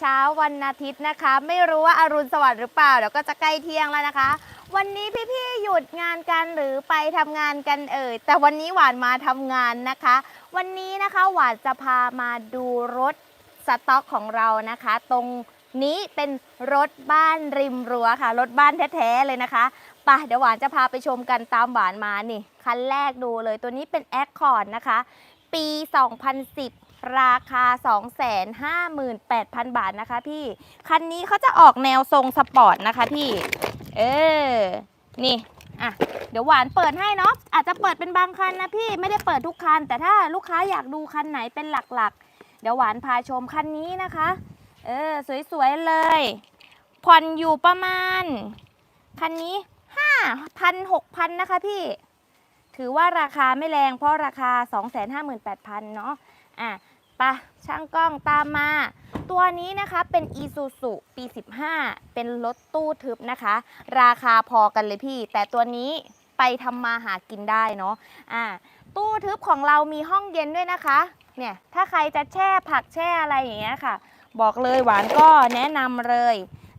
เช้าวันอาทิตย์นะคะ ไม่รู้ว่าอารุณสวัสดิ์หรือเปล่าเดี๋ยวก็จะใกล้เที่ยงแล้วนะคะ วันนี้พี่ๆหยุดงานกันหรือไปทำงานกันเอ่ยแต่วันนี้หวานมาทำงานนะคะ วันนี้นะคะหวานจะพามาดูรถสต็อกของเรานะคะ ตรงนี้เป็นรถบ้านริมรั้วค่ะ รถบ้านแท้ๆเลยนะคะปะเดี๋ยวหวานจะพาไปชมกันตามหวานมานี่คันแรกดูเลยตัวนี้เป็น Accord นะคะ ปี 2010 ราคา 258,000 บาทนะคะพี่ คันนี้เขาจะออกแนวทรงสปอร์ตนะคะพี่ เออ นี่ อะ เดี๋ยวหวานเปิดให้เนาะ อาจจะเปิดเป็นบางคันนะพี่ ไม่ได้เปิดทุกคัน แต่ถ้าลูกค้าอยากดูคันไหนเป็นหลักๆ เดี๋ยวหวานพาชมคันนี้นะคะ เออ สวยๆเลย ผ่อนอยู่ประมาณ คันนี้5,000 6,000นะคะพี่ ถือว่าราคาไม่แรงเพราะราคา 258,000เนาะ อะ ปะช่างกล้องตามมา ตัวนี้นะคะเป็น Isuzu ปี 15 เป็นรถตู้ทึบนะคะ ราคาพอกันเลยพี่ แต่ตัวนี้ไปทำมาหากินได้เนาะอะตู้ทึบของเรามีห้องเย็นด้วยนะคะ เนี่ย ถ้าใครจะแช่ผักแช่อะไรอย่างเงี้ยค่ะ บอกเลยหวานก็แนะนำเลย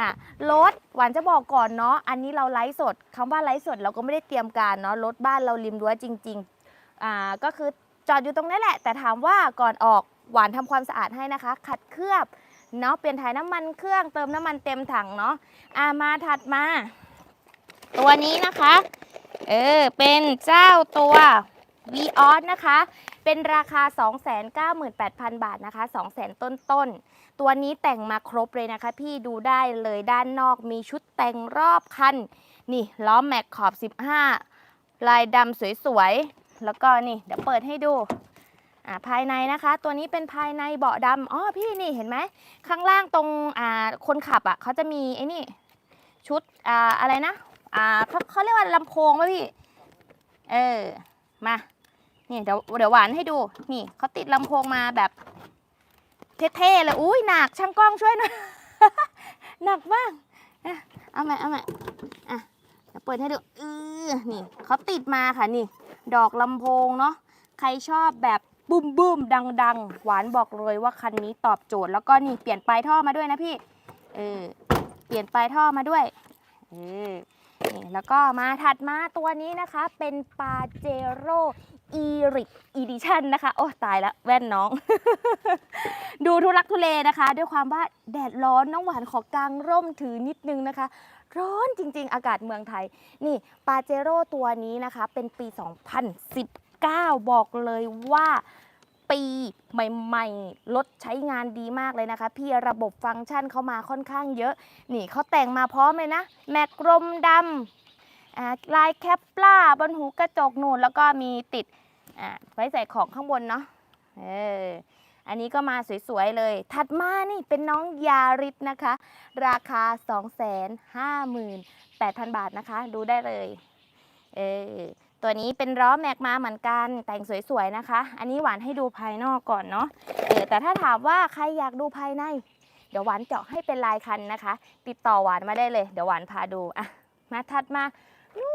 อะรถหวานจะบอกก่อนเนาะ อันนี้เราไลฟ์สดคำว่าไลฟ์สดเราก็ไม่ได้เตรียมการเนาะ รถบ้านเราริมรั้วจริง ๆ อ่า ก็คือจอดอยู่ตรงนี้แหละ แต่ถามว่าก่อนออก หวานทำความสะอาดให้นะคะ ขัดเคลือบเนาะเปลี่ยนถ่ายน้ำมันเครื่องเติมน้ำมันเต็มถังเนาะอ่ามาถัดมา ตัวนี้นะคะเออเป็นเจ้าตัว v ีออสนะคะ เป็นราคา 298,000 บาทนะคะ 200,000 ต้นต้น ตัวนี้แต่งมาครบเลยนะคะ พี่ดูได้เลยด้านนอกมีชุดแต่งรอบคัน นี่ล้อแม็กขอบ 15 ลายดำสวยๆ แล้วก็นี่ เดี๋ยวเปิดให้ดู อ่าภายในนะคะ ตัวนี้เป็นภายในเบาะดำอ๋อพี่นี่เห็นไหมข้างล่างตรงอ่าคนขับอะเขาจะมีไอ้นี่ชุดอ่าอะไรนะอ่าเขาเขาเรียกว่าลำโพงไหมพี่เออมานี่เดี๋ยวเดี๋ยวหวานให้ดูนี่เขาติดลำโพงมาแบบเท่ๆเลยอุ้ยหนักช่างกล้องช่วยหน่อยหนักมากเอาใหม่เอาใหม่อะเดี๋ยวเปิดให้ดูเออนี่เขาติดมาค่ะนี่ ดอกลำโพงเนาะใครชอบแบบ บุ้มบุ้มดังดังหวานบอกเลยว่าคันนี้ตอบโจทย์ แล้วก็นี่เปลี่ยนปลายท่อมาด้วยนะพี่ เออ เปลี่ยนปลายท่อมาด้วย เออ นี่แล้วก็มาถัดมาตัวนี้นะคะ เป็นปาเจโร่อีริกอีดิชันนะคะ โอ้ตายแล้วแว่นน้อง ดูทุลักทุเลนะคะ ด้วยความว่าแดดร้อนน้องหวานขอกางร่มถือนิดนึงนะคะร้อนจริง ๆ อากาศเมืองไทย นี่ปาเจโร่ตัวนี้นะคะ เป็นปี 2019 9 บอกเลยว่าปีใหม่ๆรถใช้งานดีมากเลยนะคะ พี่ระบบฟังก์ชันเขามาค่อนข้างเยอะ นี่เขาแต่งมาพร้อมเลยนะ แมกรมดำลายแคปปลาบนหูกระจกนูนแล้วก็มีติดไว้ใส่ของข้างบนเนาะเอออันนี้ก็มาสวยๆเลย ถัดมานี่เป็นน้องยาริสนะคะ ราคา 258,000 บาทนะคะ ดูได้เลย เออ ตัวนี้เป็นล้อแม็กมาเหมือนกัน แต่งสวยๆนะคะ อันนี้หวานให้ดูภายนอกก่อนเนาะแต่ถ้าถามว่าใครอยากดูภายใน เดี๋ยวหวานเจาะให้เป็นลายคันนะคะ ติดต่อหวานมาได้เลย เดี๋ยวหวานพาดูอะมาถัดมานู่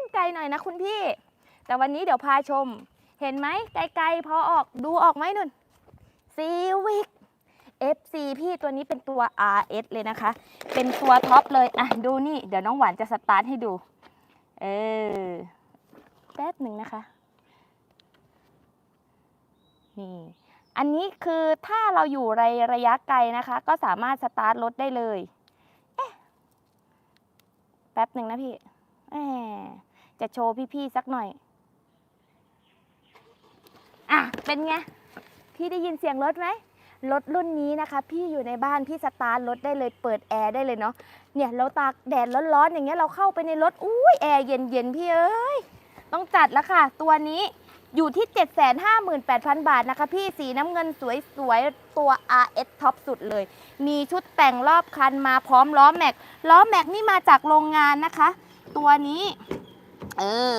นไกลหน่อยนะคุณพี่ แต่วันนี้เดี๋ยวพาชม เห็นไหมไกลๆพอออกดูออกไหมนุ่นซีวิก FC พี่ตัวนี้เป็นตัว RS เลยนะคะ เป็นตัวท็อปเลย อะ ดูนี่ เดี๋ยวน้องหวานจะสตาร์ทให้ดู เออ แป๊บหนึ่งนะคะนี่อันนี้คือถ้าเราอยู่ในระยะไกลนะคะ ก็สามารถสตาร์ทรถได้เลยเอ๊ะแป๊บหนึ่งนะพี่แหมจะโชว์พี่ๆสักหน่อย อะ เป็นไง พี่ได้ยินเสียงรถไหมรถรุ่นนี้นะคะ พี่อยู่ในบ้านพี่สตาร์ทรถได้เลยเปิดแอร์ได้เลยเนาะเนี่ยเราตากแดดร้อนๆอย่างเงี้ยเราเข้าไปในรถอุ้ยแอร์เย็นๆพี่เอ้ย ต้องจัดแล้วค่ะ ตัวนี้อยู่ที่ 758,000 บาทนะคะ พี่สีน้ำเงินสวยๆ ตัว RS ท็อปสุดเลย มีชุดแต่งรอบคันมาพร้อมล้อแม็ก ล้อแม็กนี่มาจากโรงงานนะคะ ตัวนี้ เออ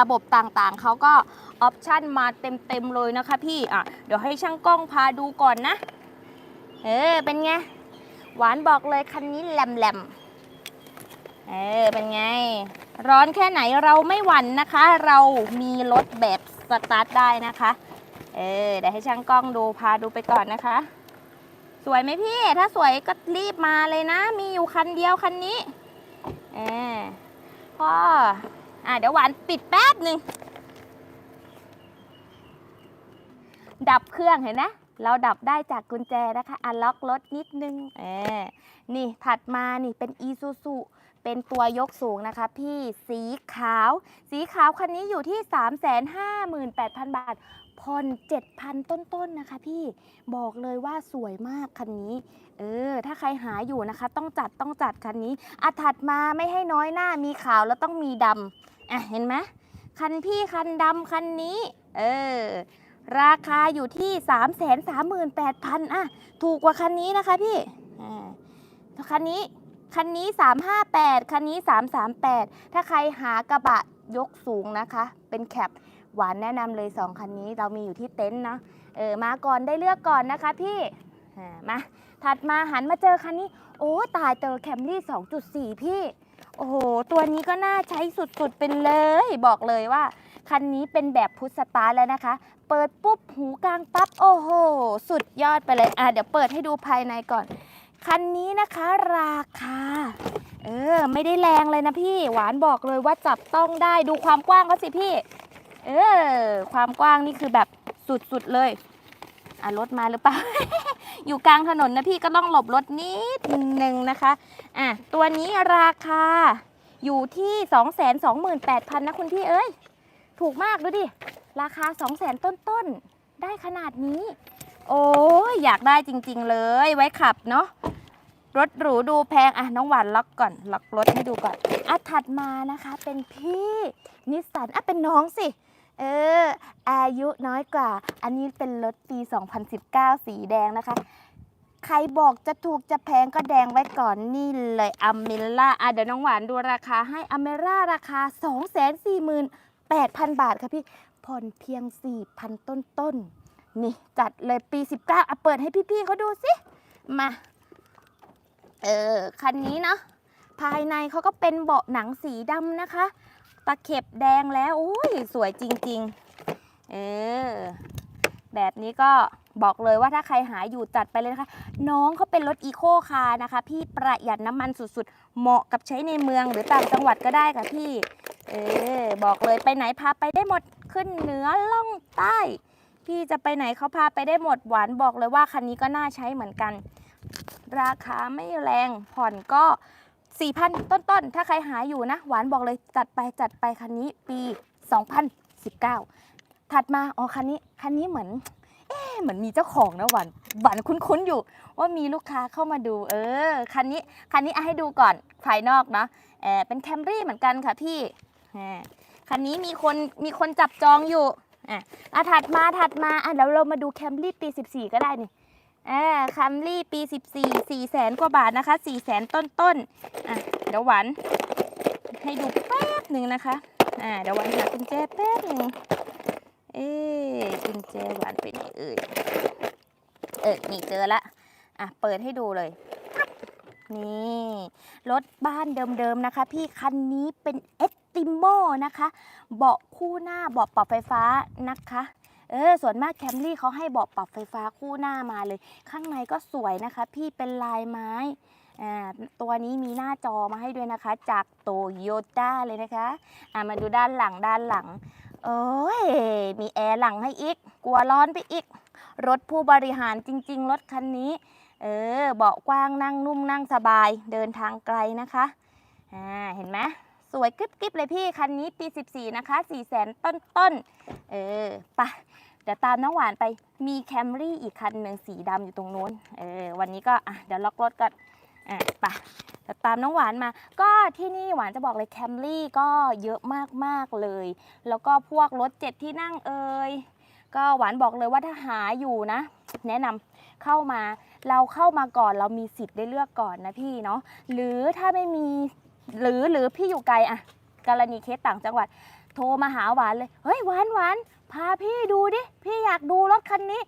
ระบบต่างๆ เขาก็ออปชั่นมาเต็มๆเลยนะคะพี่ อะ เดี๋ยวให้ช่างกล้องพาดูก่อนนะ เออ เป็นไง หวานบอกเลยคันนี้แหลมๆ เออ เป็นไง ร้อนแค่ไหนเราไม่หวั่นนะคะ เรามีรถแบบสตาร์ทได้นะคะ เออเดี๋ยวให้ช่างกล้องดูพาดูไปก่อนนะคะ สวยไหมพี่ ถ้าสวยก็รีบมาเลยนะ มีอยู่คันเดียวคันนี้เออพ่ออะเดี๋ยวหวานปิดแป๊บหนึ่งดับเครื่องเห็นนะ เราดับได้จากกุญแจนะคะอันล็อกรถนิดนึงเออนี่ถัดมานี่เป็น e s u s u เป็นตัวยกสูงนะคะพี่สีขาว สีขาวคันนี้อยู่ที่ 358,000 บาทผ่อน7,000 ต้นๆนะคะพี่บอกเลยว่าสวยมากคันนี้ เออ ถ้าใครหาอยู่นะคะ ต้องจัดต้องจัดคันนี้อะถัดมาไม่ให้น้อยหน้ามีขาวแล้วต้องมีดำอะเห็นไหมคันพี่คันดำคันนี้ เออ ราคาอยู่ที่ 3 3 8 0 0 0อะถูกกว่าคันนี้นะคะพี่อ่าคันนี้ คันนี้ 358 คันนี้ 338 ถ้าใครหากระบะยกสูงนะคะ เป็นแคปหวานแนะนำเลย 2 คันนี้เรามีอยู่ที่เต็นท์เนาะเออมาก่อนได้เลือกก่อนนะคะพี่มาถัดมาหันมาเจอคันนี้ โอ้ ตายเจอแคมรี่ 2.4 พี่ โอ้โห ตัวนี้ก็น่าใช้สุดๆเป็นเลย บอกเลยว่า คันนี้เป็นแบบพุทธสตาร์แล้วนะคะ เปิดปุ๊บ หูกลางปั๊บ โอ้โห สุดยอดไปเลย อะ เดี๋ยวเปิดให้ดูภายในก่อน คันนี้นะคะราคา เออ ไม่ได้แรงเลยนะพี่ หวานบอกเลยว่าจับต้องได้ดูความกว้างเขาสิพี่ เออ ความกว้างนี่คือแบบสุดๆเลยอะรถมาหรือเปล่า อยู่กลางถนนนะพี่ก็ต้องหลบรถนิดนึงนะคะ อะ ตัวนี้ราคาอยู่ที่ 228,000 นะคุณพี่เอ้ย ถูกมากดูดิ ราคา 200,000 ต้นๆ ได้ขนาดนี้ โอ้ยอยากได้จริงๆเลยไว้ขับเนาะ รถหรูดูแพงอะน้องหวานล็อกก่อนล็อกรถให้ดูก่อนอะถัดมานะคะเป็นพี่นิสสันอะเป็นน้องสิเอออายุน้อยกว่า อันนี้เป็นรถปี 2019 สีแดงนะคะ ใครบอกจะถูกจะแพงก็แดงไว้ก่อนนี่เลยอเมล่าอะเดี๋ยวน้องหวานดูราคาให้อเมร่าราคา 248,000 บาทค่ะพี่ผ่อนเพียง 4,000 ต้นต้นๆนี่จัดเลยปี 19 อะเปิดให้พี่ๆเขาดูสิ มา เออคันนี้เนาะภายในเขาก็เป็นเบาะหนังสีดำนะคะ ตะเข็บแดงแล้วโอ้ยสวยจริงๆ เออ แบบนี้ก็บอกเลยว่าถ้าใครหาอยู่จัดไปเลยนะคะ น้องเขาเป็นรถอีโคคาร์นะคะ พี่ประหยัดน้ำมันสุดๆ เหมาะกับใช้ในเมืองหรือต่างจังหวัดก็ได้ค่ะพี่ เออ บอกเลยไปไหนพาไปได้หมดขึ้นเหนือล่องใต้ พี่จะไปไหนเขาพาไปได้หมดหวานบอกเลยว่าคันนี้ก็น่าใช้เหมือนกัน ราคาไม่แรงผ่อนก็ 4,000 ต้นๆ ถ้าใครหาอยู่นะ หวานบอกเลยจัดไปจัดไปคันนี้ปี 2019 ถัดมาอ๋อคันนี้คันนี้เหมือนเอ๊เหมือนมีเจ้าของนะหวานหวานคุ้นๆอยู่ ว่ามีลูกค้าเข้ามาดู เออคันนี้คันนี้เอาให้ดูก่อนภายนอกเนาะเออเป็นแคมรี่เหมือนกันค่ะพี่คันนี้มีคนมีคนจับจองอยู่อะอะถัดมาถัดมาอะเดี๋ยวเรามาดูแคมรี่ปี 14 ก็ได้นี่ อ่าแคมรี่ปี 14 4แสนกว่าบาทนะคะ4แสนต้นๆอะเดี๋ยวหวานให้ดูแป๊บหนึ่งนะคะ อ่าเดี๋ยวหวานหากุญแจแป๊บหนึ่งเอ๊กุญแจหวานไปไหนเอ่ยเออนี่เจอละอะเปิดให้ดูเลย นี่รถบ้านเดิมๆนะคะ พี่คันนี้เป็นเอสติโมนะคะ เบาะคู่หน้าเบาะปรับไฟฟ้านะคะ เออส่วนมากแคมรี่เขาให้เบาะปรับไฟฟ้าคู่หน้ามาเลย ข้างในก็สวยนะคะ พี่เป็นลายไม้อ่าตัวนี้มีหน้าจอมาให้ด้วยนะคะ จากโตโยต้าเลยนะคะอ่ามาดูด้านหลังด้านหลังโอ้ยมีแอร์หลังให้อีก กลัวร้อนไปอีก รถผู้บริหารจริง ๆ รถคันนี้ เออเบาะกว้างนั่งนุ่มนั่งสบายเดินทางไกลนะคะอ่าเห็นไหม สวยกริบกริบเลยพี่ คันนี้ปี 14 นะคะ4แสนต้นต้นๆเออปะเดี๋ยวตามน้องหวานไปมีแคมรี่อีกคันหนึ่งสีดำอยู่ตรงนู้นเออวันนี้ก็อะเดี๋ยวล็อกรถก่อนอะปะเดี๋ยวตามน้องหวานมา ก็ที่นี่หวานจะบอกเลยแคมรี่ก็เยอะมากๆเลย แล้วก็พวกรถเจ็ดที่นั่งเอ่ย ก็หวานบอกเลยว่าถ้าหาอยู่นะ แนะนำเข้ามา เราเข้ามาก่อนเรามีสิทธิ์ได้เลือกก่อนนะพี่เนาะ หรือถ้าไม่มี หรือหรือพี่อยู่ไกลอะกรณีเคสต่างจังหวัด โทรมาหาหวานเลย เฮ้ยหวานหวานพาพี่ดูดิ พี่อยากดูรถคันนี้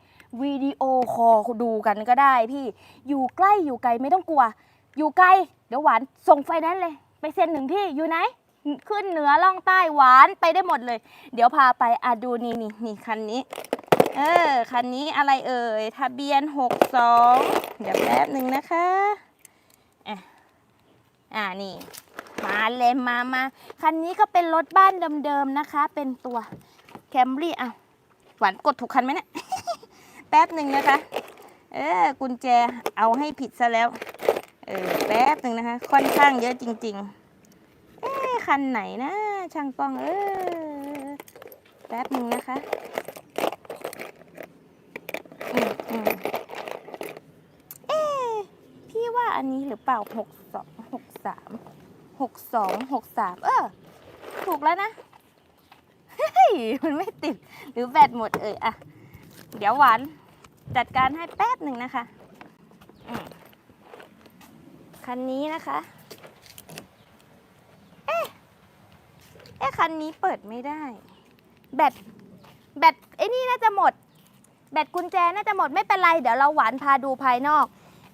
วิดีโอคอลดูกันก็ได้พี่ อยู่ใกล้อยู่ไกลไม่ต้องกลัว อยู่ไกล เดี๋ยวหวานส่งไฟแนนซ์เลย ไปเซ็นหนึ่งที่อยู่ไหน ขึ้นเหนือล่องใต้หวานไปได้หมดเลย เดี๋ยวพาไปอะดูนี่นี่นี่คันนี้ เออคันนี้อะไรเอ่ย ทะเบียน 62 เดี๋ยวแป๊บหนึ่งนะคะอะ อ่านี่ มาเลยมามาคันนี้ก็เป็นรถบ้านเดิมๆนะคะ เป็นตัวแคมรี่อะหวานกดถูกคันไหมเนี่ยแป๊บหนึ่งนะคะ เออกุญแจเอาให้ผิดซะแล้ว เออแป๊บหนึ่งนะคะ ค่อนข้างเยอะจริง ๆ เอ๊คันไหนนะ ช่างกล้องเออแป๊บหนึ่งนะคะ อืมอืมเอ๊ะพี่ว่า อันนี้หรือเปล่าหกสองหกสามหกสองหกสามเออ ถูกแล้วนะ เฮ้ย มันไม่ติด หรือแบตหมดเอ่ยอะ เดี๋ยวหวาน จัดการให้แป๊บหนึ่งนะคะ คันนี้นะคะ เอ๊ะ เอ๊ะ คันนี้เปิดไม่ได้ แบต แบตไอ้นี่น่าจะหมด แบตกุญแจน่าจะหมดไม่เป็นไร เดี๋ยวเราหวานพาดูภายนอก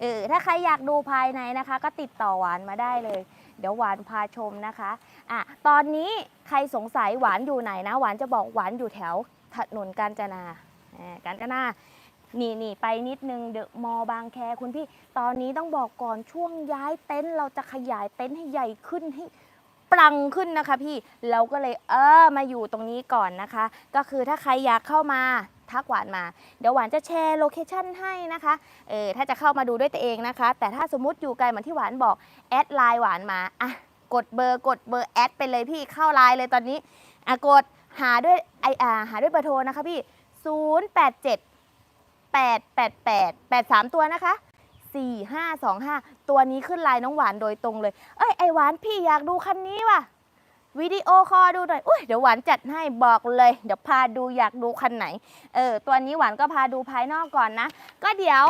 เออถ้าใครอยากดูภายในนะคะ ก็ติดต่อหวานมาได้เลย เดี๋ยวหวานพาชมนะคะอะตอนนี้ใครสงสัยหวานอยู่ไหนนะ หวานจะบอกหวานอยู่แถวถนนกาญจนาอ่ากาญจนานี่นี่ไปนิดนึงเดอะมอบางแคคุณพี่ ตอนนี้ต้องบอกก่อนช่วงย้ายเต็นท์เราจะขยายเต็นท์ให้ใหญ่ขึ้นให้ปรังขึ้นนะคะพี่ เราก็เลยเออมาอยู่ตรงนี้ก่อนนะคะ ก็คือถ้าใครอยากเข้ามา ทักหวานมา เดี๋ยวหวานจะแชร์โลเคชั่นให้นะคะเออถ้าจะเข้ามาดูด้วยตัวเองนะคะ แต่ถ้าสมมติอยู่ไกลเหมือนที่หวานบอกแอดไลน์หวานมาอะกดเบอร์กดเบอร์แอดไปเลยพี่เข้าไลน์เลยตอนนี้อะกดหาด้วยไออาหาด้วยเบอร์โทรนะคะพี่ 087 888 83 ตัวนะคะ 4525 ตัวนี้ขึ้นไลน์น้องหวานโดยตรงเลย เอ้ยไอหวานพี่อยากดูคันนี้ว่ะ วิดีโอคอลดูหน่อยอุ้ยเดี๋ยวหวานจัดให้บอกเลย เดี๋ยวพาดูอยากดูคันไหน เออ ตัวนี้หวานก็พาดูภายนอกก่อนนะ ก็เดี๋ยว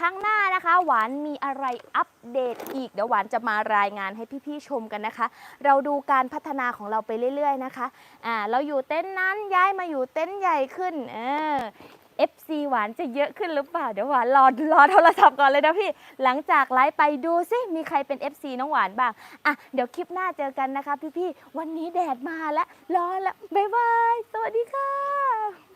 ครั้งหน้านะคะ หวานมีอะไรอัปเดตอีก เดี๋ยวหวานจะมารายงานให้พี่ๆชมกันนะคะ เราดูการพัฒนาของเราไปเรื่อยๆนะคะอ่าเราอยู่เต็นท์นั้นย้ายมาอยู่เต็นท์ใหญ่ขึ้นเออ FC หวานจะเยอะขึ้นหรือเปล่า เดี๋ยวหวานรอรอโทรศัพท์ก่อนเลยนะพี่ หลังจากไลฟ์ไปดูซิมีใครเป็น FC น้องหวานบ้าง อะ เดี๋ยวคลิปหน้าเจอกันนะคะพี่ๆ วันนี้แดดมาแล้ว ร้อนแล้ว บ๊ายบาย สวัสดีค่ะ